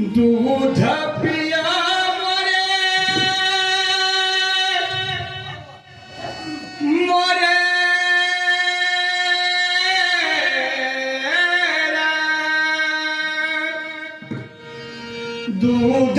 দুধ পিয়া মরে। দুধ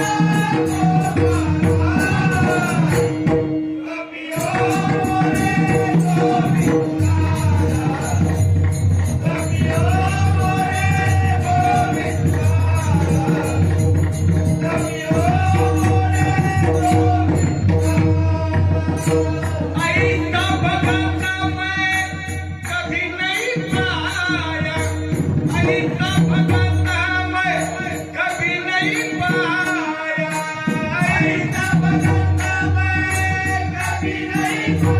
Música Thank you.